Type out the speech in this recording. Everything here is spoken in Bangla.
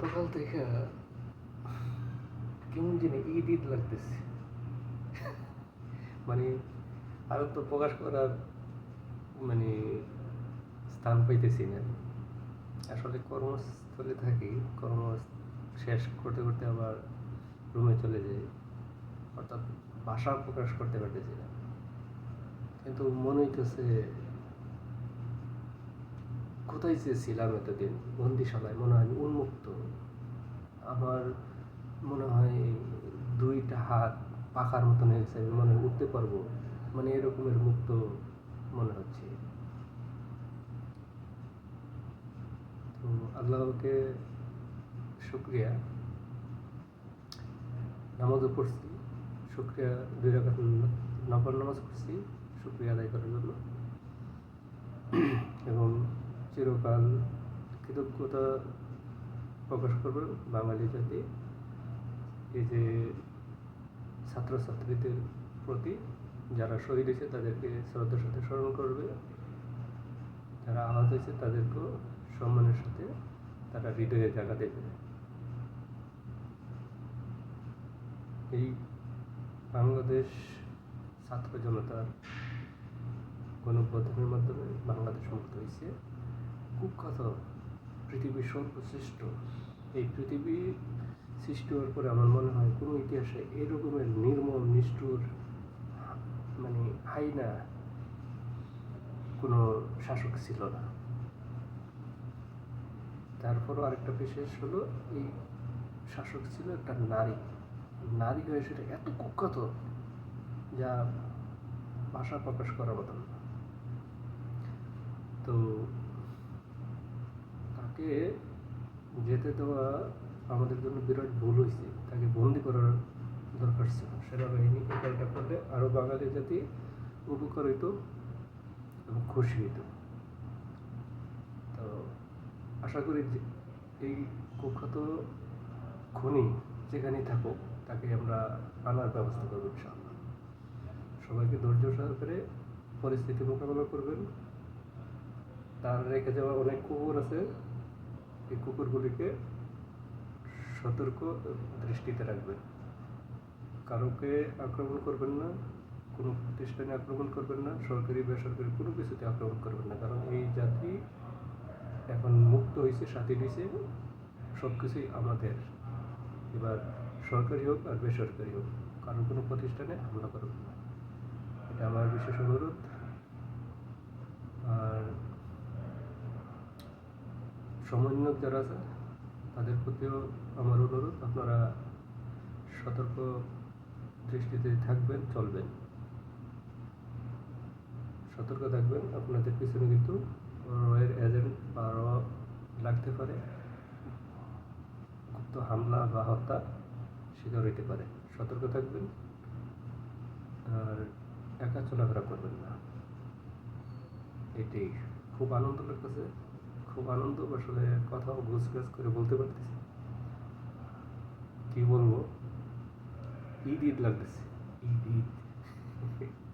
গতকাল থেকে কেমন জানি ঈদ ঈদ লাগতেছে। মানে আরও তো প্রকাশ করার মানে স্থান পাইতেছি না। আসলে কর্মস্থলে থাকি, কর্ম শেষ করতে করতে আবার রুমে চলে যাই। অর্থাৎ ভাষা প্রকাশ করতে পারতেছি না। কিন্তু মনে হইতেছে কোথায় যে ছিলাম এতদিন? বন্দিশালায় মনে হয় উন্মুক্ত। আমার মনে হয় দুইটা হাত পাখার মতন হয়ে গেছে আমি মনে হয় উঠতে পারব। মানে এরকমের মুক্ত মনে হচ্ছে। তো আল্লাহকে শুক্রিয়া। নামাজও পড়ছি। শুক্রিয়া, দুই রাখাত নফল নামাজ পড়ছি, শুক্রিয়া আদায় করার জন্য। এবং চিরকাল কৃতজ্ঞতা প্রকাশ করবে বাঙালি জাতি। এই যে ছাত্রছাত্রীদের প্রতি যারা শহীদ হয়েছে, তাদেরকে শ্রদ্ধার সাথে স্মরণ করবে। যারা আহত হয়েছে, তাদেরকেও সম্মানের সাথে তারা হৃদয়ে জায়গা দেবে। এই বাংলাদেশ ছাত্র জনতার গণপ্রধানের মাধ্যমে বাংলাদেশ মুক্ত হয়েছে। কুখ্যাত পৃথিবীর সর্বশ্রেষ্ঠ। এই পৃথিবী সৃষ্টি হওয়ার পরে আমার মনে হয় কোনো ইতিহাসে এরকমের নির্মম, নিষ্ঠুর মানে হাইনা কোনো শাসক ছিল না। তারপরও আরেকটা বিশেষ হলো, এই শাসক ছিল একটা নারী। নারী হয়ে সেটা এত কুখ্যাত যা ভাষা প্রকাশ করার মতন। না। তো তাকে যেতে দেওয়া আমাদের জন্য বিরাট ভুল হয়েছে। তাকে বন্দি করার দরকার ছিল সেনাবাহিনী এই কাজটা করলে আরও বাঙালি জাতি উপকার হইতো এবং খুশি হইতো। তো আশা করি এই কুখ্যাত খনি যেখানেই থাকুক, তাকে আমরা আনার ব্যবস্থা করব ইনশাআল্লাহ। সবাইকে ধৈর্য সহকারে পরিস্থিতি মোকাবেলা করবেন। তার রেখে যাওয়া অনেক কুকুর আছে। এই কুকুরগুলিকে সতর্ক দৃষ্টিতে রাখবেন। কারোকে আক্রমণ করবেন না, কোনো প্রতিষ্ঠানে আক্রমণ করবেন না, সরকারি, বেসরকারি কোনো কিছুতে আক্রমণ করবেন না। কারণ এই জাতি এখন মুক্ত হয়েছে স্বাধীন হয়েছে সব কিছুই আমাদের। এবার সরকারি হোক আর বেসরকারি হোক কারও কোনো প্রতিষ্ঠানে হামলা করবেন না। এটা আমার বিশেষ অনুরোধ আর সমন্বয়ক যারা আছে, তাদের প্রতিও আমার অনুরোধ, আপনারা সতর্ক দৃষ্টিতে থাকবেন, চলবেন। সতর্ক থাকবেন, আপনাদের পিছনে কিন্তু রয়ের এজেন্ট বা র লাগতে পারে, গুপ্ত হামলা বা হত্যা শিকার হইতে পারে। সতর্ক থাকবেন, আর একা চলাফেরা করবেন না। এটাই। খুব আনন্দ লাগতেছে। খুব আনন্দ আসলে কথাও গোছ গাছ করে বলতে পারতেছি। কি বলব? ঈদ ঈদ লাগতেছে। ঈদ ঈদ।